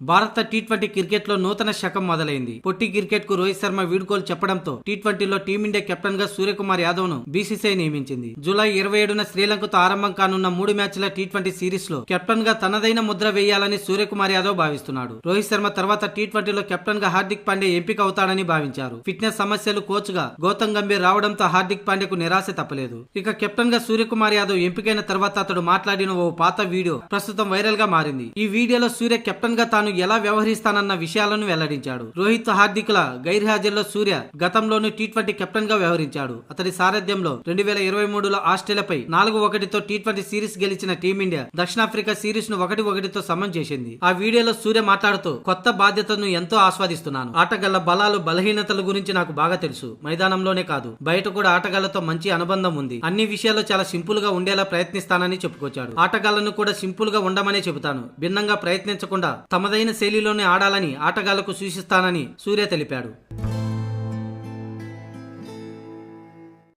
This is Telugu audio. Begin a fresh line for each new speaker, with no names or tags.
భారత టీ ట్వంటీ క్రికెట్లో నూతన శకం మొదలైంది. పొట్టి క్రికెట్కు రోహిత్ శర్మ వీడ్కోలు చెప్పడంతో టీ ట్వంటీలో టీమిండియా కెప్టెన్గా సూర్యకుమార్ యాదవ్ను బీసీసీఐ నియమించింది. జూలై ఇరవై ఏడున శ్రీలంకతో ఆరంభం కానున్న మూడు మ్యాచ్ల టీ ట్వంటీ సిరీస్లో కెప్టెన్గా తనదైన ముద్ర వేయాలని సూర్యకుమార్ యాదవ్ భావిస్తున్నాడు. రోహిత్ శర్మ తర్వాత టీ ట్వంటీలో కెప్టెన్గా హార్దిక్ పాండే ఎంపిక అవుతాడని భావించారు. ఫిట్నెస్ సమస్యలు కోచ్గా గౌతమ్ గంభీర్ రావడంతో హార్దిక్ పాండేకు నిరాశ తప్పలేదు. ఇక కెప్టెన్గా సూర్యకుమార్ యాదవ్ ఎంపికైన తర్వాత అతడు మాట్లాడిన ఓ పాత వీడియో ప్రస్తుతం వైరల్గా మారింది. ఈ వీడియోలో సూర్య కెప్టెన్గా తాను ఎలా వ్యవహరిస్తానన్న విషయాలను వెల్లడించాడు. రోహిత్ హార్దిక్ల గైర్హాజరులో సూర్య గతంలోనూ టీ ట్వంటీ కెప్టెన్గా వ్యవహరించాడు. అతడి సారథ్యంలో రెండు వేల ఇరవై మూడులో ఆస్ట్రేలియాపై నాలుగు ఒకటితో టీ ట్వంటీ సిరీస్ గెలిచిన టీమిండియా దక్షిణాఫ్రికా సిరీస్ను ఒకటి ఒకటితో సమం చేసింది. ఆ వీడియోలో సూర్య మాట్లాడుతూ కొత్త బాధ్యతను ఎంతో ఆస్వాదిస్తున్నాను. ఆటగాళ్ళ బలాలు బలహీనతల గురించి నాకు బాగా తెలుసు. మైదానంలోనే కాదు బయట కూడా ఆటగాళ్ళతో మంచి అనుబంధం ఉంది. అన్ని విషయాల్లో చాలా సింపుల్గా ఉండేలా ప్రయత్నిస్తానని చెప్పుకొచ్చాడు. ఆటగాళ్ళను కూడా సింపుల్గా ఉండమనే చెబుతాను. భిన్నంగా ప్రయత్నించకుండా తమదైన శైలిలోనే ఆడాలని ఆటగాళ్ళకు సూచిస్తానని సూర్య తెలిపాడు